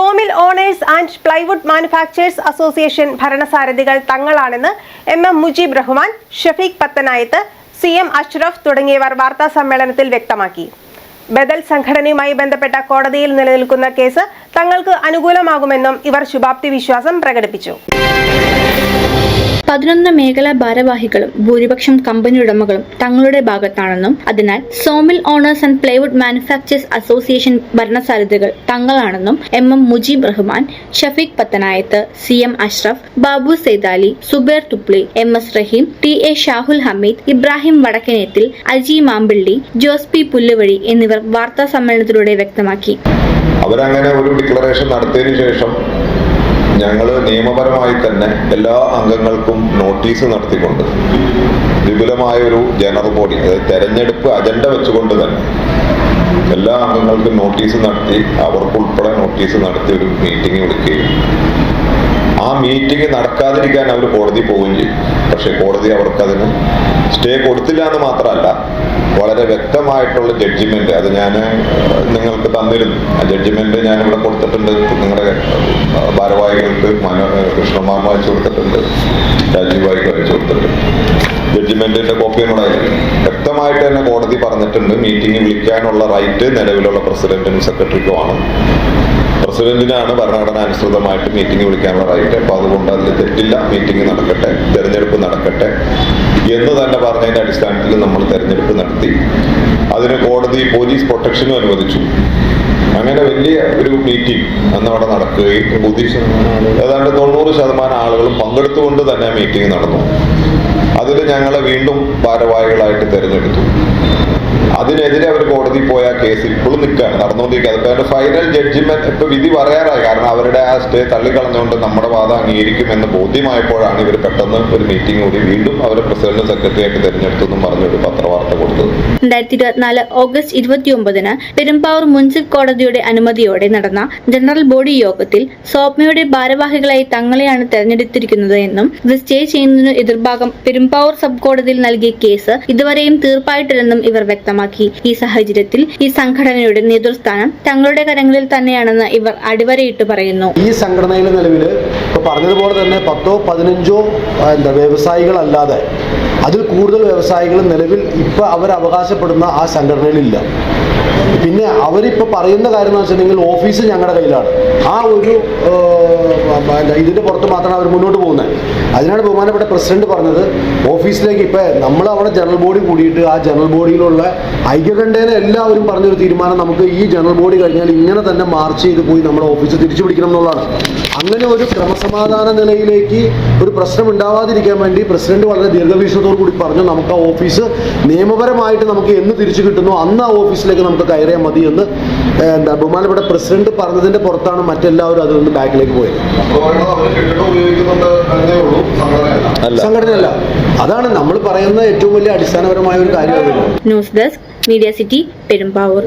Sawmill owners and plywood manufacturers association ഭരണസാരഥികൾ തങ്ങളാണെന്ന് M M Mujeeb Rahman Shafeeq Pathanayath C M Ashraf തുടങ്ങിയവർ വാർത്താ സമ്മേളനത്തിൽ വ്യക്തമാക്കി. ബദൽ സംഘടനയുമായി ബന്ധപ്പെട്ട കോടതിയിൽ നിലനിൽക്കുന്ന കേസ് തങ്ങൾക്ക് അനുകൂലമാകുമെന്നും ഇവർ ശുഭാപ്തി വിശ്വാസം പ്രകടിപ്പിച്ചു. പതിനൊന്ന് മേഖലാ ഭാരവാഹികളും ഭൂരിപക്ഷം കമ്പനി ഉടമകളും തങ്ങളുടെ ഭാഗത്താണെന്നും അതിനാൽ sawmill owners and plywood manufacturers association ഭരണസാരഥികൾ തങ്ങളാണെന്നും M M Mujeeb Rahman Shafeeq Pathanayath C M Ashraf Babu Saidali Zubair Thupli M S Raheem T A Shahul Hameed Ibrahim Vadakkanethil Aji Mampilly Jose P Pulluvazhi എന്നിവർ വാർത്താ സമ്മേളനത്തിലൂടെ വ്യക്തമാക്കി. അവരങ്ങനെ ഒരു declaration നടത്തിയതിനു ശേഷം ഞങ്ങൾ നിയമപരമായി തന്നെ എല്ലാ അംഗങ്ങൾക്കും നോട്ടീസ് നടത്തിക്കൊണ്ട് വിപുലമായ ഒരു ജനറൽ ബോഡി അതായത് തെരഞ്ഞെടുപ്പ് അജണ്ട വെച്ചുകൊണ്ട് തന്നെ എല്ലാ അംഗങ്ങൾക്കും നോട്ടീസ് നടത്തി അവർക്കുൾപ്പെടെ നോട്ടീസ് നടത്തി ഒരു മീറ്റിംഗ് വിളിക്കുകയും ആ മീറ്റിംഗ് നടക്കാതിരിക്കാൻ അവർ കോടതി പോവുകയും ചെയ്യും പക്ഷെ കോടതി അവർക്കതിന് സ്റ്റേ കൊടുത്തില്ല എന്ന് മാത്രമല്ല വളരെ വ്യക്തമായിട്ടുള്ള ജഡ്ജിമെന്റ് അത് ഞാൻ നിങ്ങൾക്ക് തന്നിരുന്നു. ആ ജഡ്ജ്മെന്റ് ഞാൻ ഇവിടെ കൊടുത്തിട്ടുണ്ട്. നിങ്ങളുടെ ഭാരവാഹികൾക്ക് മനോ കൃഷ്ണമാർ വായിച്ചു കൊടുത്തിട്ടുണ്ട്. രാജീവ് വായിക്ക് വായിച്ചു കൊടുത്തിട്ടുണ്ട്. ജഡ്ജ്മെന്റിന്റെ കോപ്പി കയ്യിലുണ്ട്. വ്യക്തമായിട്ട് തന്നെ കോടതി പറഞ്ഞിട്ടുണ്ട് മീറ്റിംഗ് വിളിക്കാനുള്ള റൈറ്റ് നിലവിലുള്ള പ്രസിഡന്റിനും സെക്രട്ടറിക്കുമാണ് പ്രസിഡന്റിനാണ് ഭരണഘടന അനുസൃതമായിട്ട് മീറ്റിംഗ് വിളിക്കാനുള്ള റൈറ്റ് അപ്പൊ അതുകൊണ്ട് അതിൽ തെറ്റില്ല. മീറ്റിംഗ് നടക്കട്ടെ. തെരഞ്ഞെടുപ്പ് നടക്കട്ടെ എന്ന് തന്നെ പറഞ്ഞതിന്റെ അടിസ്ഥാനത്തിൽ നമ്മൾ തെരഞ്ഞെടുപ്പ് നടത്തി. അതിന് കോടതി പോലീസ് പ്രൊട്ടക്ഷനും അനുവദിച്ചു. അങ്ങനെ വലിയ ഒരു മീറ്റിംഗ് അന്ന് അവിടെ നടക്കുകയും ബുദ്ധി ഏതാണ്ട് തൊണ്ണൂറ് ശതമാനം ആളുകളും പങ്കെടുത്തുകൊണ്ട് തന്നെ മീറ്റിംഗ് നടന്നു. അതിൽ ഞങ്ങളെ വീണ്ടും ഭാരവാഹികളായിട്ട് തിരഞ്ഞെടുത്തു. അതിനെതിരെ അവർ കോടതി പോയ കേസ് ഇപ്പോഴും നിൽക്കുകയാണ്. നടന്നുകൊണ്ടിരിക്കുക അതിപ്പോ അതിന്റെ ഫൈനൽ ജഡ്ജിമെന്റ് ഇപ്പൊ വിധി പറയാറായി. കാരണം അവരുടെ ആ സ്റ്റേ തള്ളിക്കളഞ്ഞുകൊണ്ട് നമ്മുടെ വാദം അംഗീകരിക്കുമെന്ന് ബോധ്യമായപ്പോഴാണ് ഇവർ പെട്ടെന്ന് ഒരു മീറ്റിംഗ് കൂടി വീണ്ടും അവരെ പ്രസിഡന്റ് സെക്രട്ടറി ആയിട്ട് പറഞ്ഞു പറഞ്ഞൊരു പത്രവാർത്ത കൊടുത്തത്. രണ്ടായിരത്തി ഇരുപത്തിനാല് ഓഗസ്റ്റ് ഇരുപത്തിയൊമ്പതിന് പെരുമ്പാവൂർ മുൻസിഫ് കോടതിയുടെ അനുമതിയോടെ നടന്ന ജനറൽ ബോഡി യോഗത്തിൽ സോപ്മയുടെ ഭാരവാഹികളായി തങ്ങളെയാണ് തെരഞ്ഞെടുത്തിരിക്കുന്നത് എന്നും ഇത് സ്റ്റേ ചെയ്യുന്നതിന് എതിർഭാഗം പെരുമ്പാവൂർ സബ് കോടതിയിൽ നൽകിയ കേസ് ഇതുവരെയും തീർപ്പായിട്ടില്ലെന്നും ഇവർ വ്യക്തമാക്കി. ഈ സാഹചര്യത്തിൽ ഈ സംഘടനയുടെ നേതൃസ്ഥാനം തങ്ങളുടെ കരങ്ങളിൽ തന്നെയാണെന്ന് ഇവർ അടിവരയിട്ട് പറയുന്നു. ഈ സംഘടനയിൽ നിലവിൽ പറഞ്ഞതുപോലെ തന്നെ പത്തോ പതിനഞ്ചോ എന്താ വ്യവസായികളല്ലാതെ അതിൽ കൂടുതൽ വ്യവസായികൾ നിലവിൽ ഇപ്പോൾ അവർ അവകാശപ്പെടുന്ന ആ സംഘടനയിലില്ല. പിന്നെ അവരിപ്പോൾ പറയുന്ന കാര്യം എന്ന് വെച്ചിട്ടുണ്ടെങ്കിൽ ഓഫീസ് ഞങ്ങളുടെ കയ്യിലാണ്. ആ ഒരു ഇതിന്റെ പുറത്ത് മാത്രമാണ് അവർ മുന്നോട്ട് പോകുന്നത് അതിനാണ് ബഹുമാനപ്പെട്ട പ്രസിഡന്റ് പറഞ്ഞത് ഓഫീസിലേക്ക് ഇപ്പോൾ നമ്മൾ അവിടെ ജനറൽ ബോഡി കൂടിയിട്ട് ആ ജനറൽ ബോഡിയിലുള്ള ഐക്യകണ്ഠേന എല്ലാവരും പറഞ്ഞൊരു തീരുമാനം നമുക്ക് ഈ ജനറൽ ബോഡി കഴിഞ്ഞാൽ ഇങ്ങനെ തന്നെ മാർച്ച് ചെയ്ത് പോയി നമ്മുടെ ഓഫീസ് തിരിച്ചു പിടിക്കണം എന്നുള്ളതാണ്. അങ്ങനെ ഒരു ക്രമസമാധാന നിലയിലേക്ക് ഒരു പ്രശ്നം ഉണ്ടാവാതിരിക്കാൻ വേണ്ടി പ്രസിഡന്റ് വളരെ ദീർഘവീക്ഷണത്തോടു കൂടി പറഞ്ഞു നമുക്ക് ആ ഓഫീസ് നിയമപരമായിട്ട് നമുക്ക് എന്ന് തിരിച്ചു കിട്ടുന്നു? അന്ന് ആ ഓഫീസിലേക്ക് നമുക്ക് കയറിയാൽ മതി എന്ന് എന്താ ബഹുമാനപ്പെട്ട പ്രസിഡന്റ് പറഞ്ഞതിന്റെ പുറത്താണ് മറ്റെല്ലാവരും അതിൽ നിന്ന് ബാക്കിലേക്ക് പോയത്. സംഘടനയല്ല. അതാണ് നമ്മൾ പറയുന്ന ഏറ്റവും വലിയ അടിസ്ഥാനപരമായ ഒരു കാര്യം news desk media city Perumbavoor.